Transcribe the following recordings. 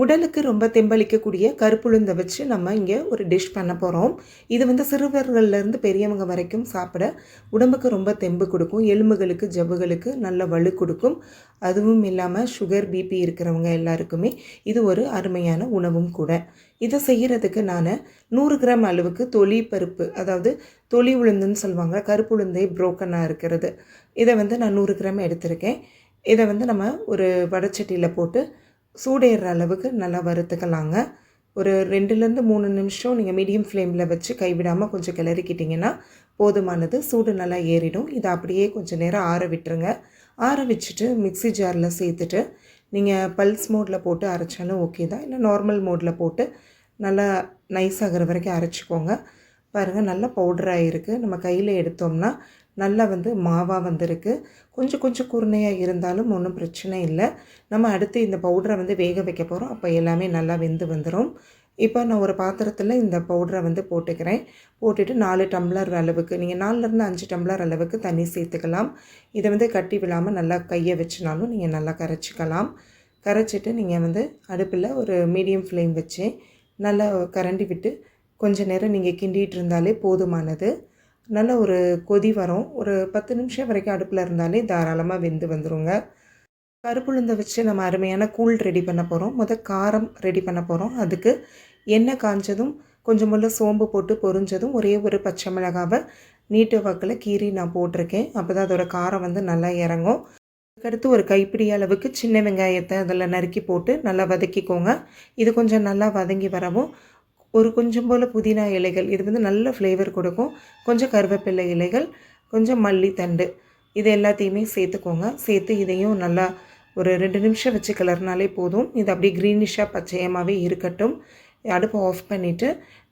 உடலுக்கு ரொம்ப தெம்பளிக்கக்கூடிய கருப்புளுந்தை வச்சு நம்ம இங்கே ஒரு டிஷ் பண்ண போகிறோம் இது வந்து சிறுவர்கள்லேருந்து பெரியவங்க வரைக்கும் சாப்பிட உடம்புக்கு ரொம்ப தெம்பு கொடுக்கும். எலும்புகளுக்கு ஜவ்வுகளுக்கு நல்ல வலு கொடுக்கும். அதுவும் இல்லாமல் சுகர் பிபி இருக்கிறவங்க எல்லாருக்குமே இது ஒரு அருமையான உணவும் கூட. இதை செய்கிறதுக்கு நான் நூறு கிராம் அளவுக்கு தொலி பருப்பு அதாவது தொலி உளுந்துன்னு சொல்லுவாங்க கருப்பு உளுந்தே புரோக்கனாக இருக்கிறது. இதை வந்து நான் நூறு கிராம் எடுத்திருக்கேன். இதை வந்து நம்ம ஒரு வடச்சட்டியில் போட்டு சூடேற அளவுக்கு நல்லா வறுத்துக்கலாங்க. ஒரு ரெண்டுலேருந்து மூணு நிமிஷம் நீங்கள் மீடியம் ஃப்ளேமில் வச்சு கைவிடாமல் கொஞ்சம் கிளறிக்கிட்டிங்கன்னா போதுமானது. சூடு நல்லா ஏறிடும். இதை அப்படியே கொஞ்சம் நேரம் ஆற விட்டுருங்க. ஆற வச்சுட்டு மிக்ஸி ஜாரில் சேர்த்துட்டு நீங்கள் பல்ஸ் மோடில் போட்டு அரைச்சாலும் ஓகே தான். இல்லை நார்மல் மோடில் போட்டு நல்லா நைஸ் ஆகிற வரைக்கும் அரைச்சிக்கோங்க. பாருங்கள் நல்லா பவுடராக இருக்குது நம்ம கையில் எடுத்தோம்னா நல்லா வந்து மாவாக வந்திருக்கு. கொஞ்சம் கொஞ்சம் குருணையாக இருந்தாலும் ஒன்றும் பிரச்சனை இல்லை. நம்ம அடுத்து இந்த பவுடரை வந்து வேக வைக்க போகிறோம் அப்போ எல்லாமே நல்லா வெந்து வந்துடும் இப்போ நான் ஒரு பாத்திரத்தில் இந்த பவுடரை வந்து போட்டுக்கிறேன். போட்டுட்டு நாலு டம்ளர் அளவுக்கு நீங்கள் நாலுலேருந்து அஞ்சு டம்ளர் அளவுக்கு தண்ணி சேர்த்துக்கலாம். இதை வந்து கட்டி விழாமல் நல்லா கையை வச்சுனாலும் நீங்கள் நல்லா கரைச்சிக்கலாம். கரைச்சிட்டு நீங்கள் வந்து அடுப்பில் ஒரு மீடியம் ஃப்ளேம் வச்சு நல்லா கரண்டி விட்டு கொஞ்சம் நேரம் நீங்கள் கிண்டிகிட்டு இருந்தாலே போதுமானது. நல்ல ஒரு கொதி வரும். ஒரு பத்து நிமிஷம் வரைக்கும் அடுப்பில் இருந்தாலே தாராளமாக வெந்து வந்துடுங்க கருப்புளுந்தை வச்சு நம்ம அருமையான கூழ் ரெடி பண்ண போகிறோம் முத காரம் ரெடி பண்ண போகிறோம் அதுக்கு எண்ணெய் காஞ்சதும் கொஞ்சமுள்ள சோம்பு போட்டு பொரிஞ்சதும் ஒரே ஒரு பச்சை மிளகாவை நீட்டு வாக்கில் கீறி நான் போட்டிருக்கேன். அப்போ தான் அதோடய காரம் வந்து நல்லா இறங்கும். அதுக்கடுத்து ஒரு கைப்பிடி அளவுக்கு சின்ன வெங்காயத்தை அதில் நறுக்கி போட்டு நல்லா வதக்கிக்கோங்க. இது கொஞ்சம் நல்லா வதங்கி வரவும் ஒரு கொஞ்சம் போல் புதினா இலைகள். இது வந்து நல்ல ஃப்ளேவர் கொடுக்கும். கொஞ்சம் கருவேப்பிலை இலைகள் கொஞ்சம் மல்லித்தண்டு இது எல்லாத்தையுமே சேர்த்துக்கோங்க. சேர்த்து இதையும் நல்லா ஒரு ரெண்டு நிமிஷம் வச்சு கிளறினாலே போதும். இது அப்படியே க்ரீனிஷாக பச்சையமாகவே இருக்கட்டும். அடுப்பை ஆஃப் பண்ணிவிட்டு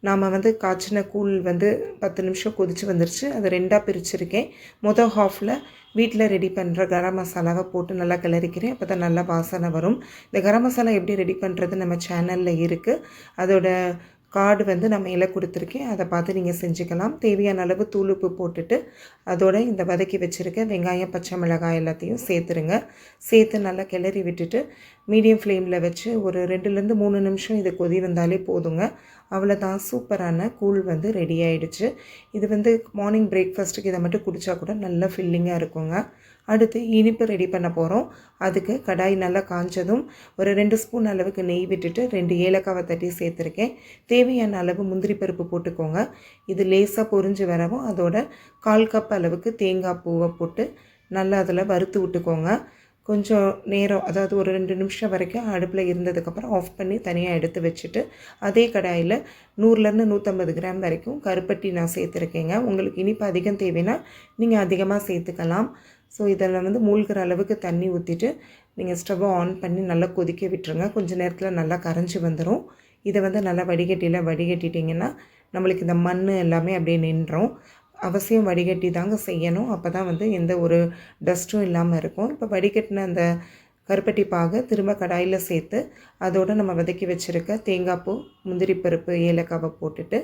நாம் வந்து காய்ச்சின கூழ் வந்து பத்து நிமிஷம் கொதித்து வந்துருச்சு. அதை ரெண்டாக பிரிச்சுருக்கேன். மொதல் ஹாஃபில் வீட்டில் ரெடி பண்ணுற கரம் மசாலாவை போட்டு நல்லா கிளறிக்கிறேன். அப்போ தான் நல்லா வாசனை வரும். இந்த கரம் மசாலா எப்படி ரெடி பண்ணுறது நம்ம சேனலில் இருக்குது அதோட கார்டு வந்து நம்ம இலை கொடுத்துருக்கேன். அதை பார்த்து நீங்கள் செஞ்சுக்கலாம். தேவையான அளவு தூளுப்பு போட்டுட்டு அதோட இந்த வதக்கி வச்சுருக்க வெங்காயம் பச்சை மிளகாய் எல்லாத்தையும் சேர்த்துருங்க. சேர்த்து நல்லா கிளறி விட்டுட்டு மீடியம் ஃப்ளேமில் வச்சு ஒரு ரெண்டுலேருந்து மூணு நிமிஷம் இது கொதி வந்தாலே போதுங்க. அவ்வளோதான் சூப்பரான கூழ் வந்து ரெடி ஆகிடுச்சு இது வந்து மார்னிங் பிரேக்ஃபாஸ்ட்டுக்கு இதை மட்டும் குடித்தா கூட நல்ல ஃபில்லிங்காக இருக்குங்க. அடுத்து இனிப்பு ரெடி பண்ண போகிறோம் அதுக்கு கடாய் நல்லா காஞ்சதும் ஒரு ரெண்டு ஸ்பூன் அளவுக்கு நெய் விட்டுட்டு ரெண்டு ஏலக்காவை தட்டி சேர்த்துருக்கேன். தேவையான அளவு முந்திரி பருப்பு போட்டுக்கோங்க. இது லேசாக பொறிஞ்சு வரவும் அதோட கால் கப் அளவுக்கு தேங்காய் பூவை போட்டு நல்லா அதில் வறுத்து விட்டுக்கோங்க. கொஞ்சம் நேரம் அதாவது ஒரு ரெண்டு நிமிஷம் வரைக்கும் அடுப்பில் இருந்ததுக்கப்புறம் ஆஃப் பண்ணி தனியாக எடுத்து வச்சுட்டு அதே கடாயில் நூறுலேருந்து நூற்றம்பது கிராம் வரைக்கும் கருப்பட்டி நான் சேர்த்துருக்கேங்க. உங்களுக்கு இனிப்பு அதிகம் தேவைன்னா நீங்கள் அதிகமாக சேர்த்துக்கலாம். ஸோ இதில் வந்து மூழ்கிற அளவுக்கு தண்ணி ஊற்றிட்டு நீங்கள் ஸ்டவ்வை ஆன் பண்ணி நல்லா கொதிக்க விட்டுருங்க. கொஞ்சம் நேரத்தில் நல்லா கரைஞ்சி வந்துடும் இதை வந்து நல்லா வடிகட்டியில் வடிகட்டிட்டிங்கன்னா நம்மளுக்கு இந்த மண் எல்லாமே அப்படியே நின்றோம் அவசியம் வடிகட்டி தாங்க செய்யணும். அப்போ தான் வந்து எந்த ஒரு டஸ்ட்டும் இல்லாமல் இருக்கும். இப்போ வடிகட்டின அந்த கருப்பட்டி பாகை திரும்ப கடாயில் சேர்த்து அதோடு நம்ம வதக்கி வச்சுருக்க தேங்காய் பூ முந்திரி பருப்பு ஏலக்காவை போட்டுட்டு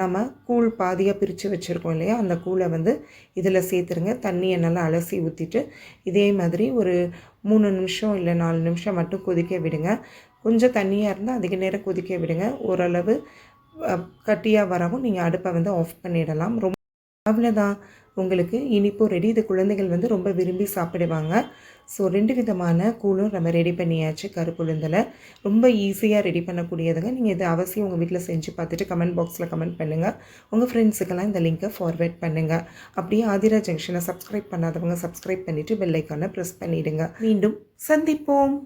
நம்ம கூழ் பாதியாக பிரித்து வச்சுருக்கோம் இல்லையா? அந்த கூழை வந்து இதில் சேர்த்துருங்க. தண்ணியை நல்லா அலசி ஊற்றிட்டு இதே மாதிரி ஒரு மூணு நிமிஷம் இல்லை நாலு நிமிஷம் மட்டும் கொதிக்க விடுங்க. கொஞ்சம் தண்ணியாக இருந்தால் அதிக நேரம் கொதிக்க விடுங்க. ஓரளவு கட்டியாக வரவும் நீங்கள் அடுப்பை வந்து ஆஃப் பண்ணிடலாம். ரொம்ப அவ்வளோதான் உங்களுக்கு இனிப்பும் ரெடி இது குழந்தைகள் வந்து ரொம்ப விரும்பி சாப்பிடுவாங்க. ஸோ ரெண்டு விதமான கூழும் நம்ம ரெடி பண்ணியாச்சு. கருப்புளுந்தில் ரொம்ப ஈஸியாக ரெடி பண்ணக்கூடியதுங்க. நீங்கள் இது அவசியம் உங்கள் வீட்டில் செஞ்சு பார்த்துட்டு கமெண்ட் பாக்ஸில் கமெண்ட் பண்ணுங்கள் உங்கள் ஃப்ரெண்ட்ஸுக்கெல்லாம் இந்த லிங்க்கை ஃபார்வேர்ட் பண்ணுங்கள் அப்படியே ஆதிரா ஜங்ஷனை சப்ஸ்கிரைப் பண்ணாதவங்க சப்ஸ்கிரைப் பண்ணிவிட்டு பெல்லைக்கான ப்ரெஸ் பண்ணிவிடுங்க மீண்டும் சந்திப்போம்.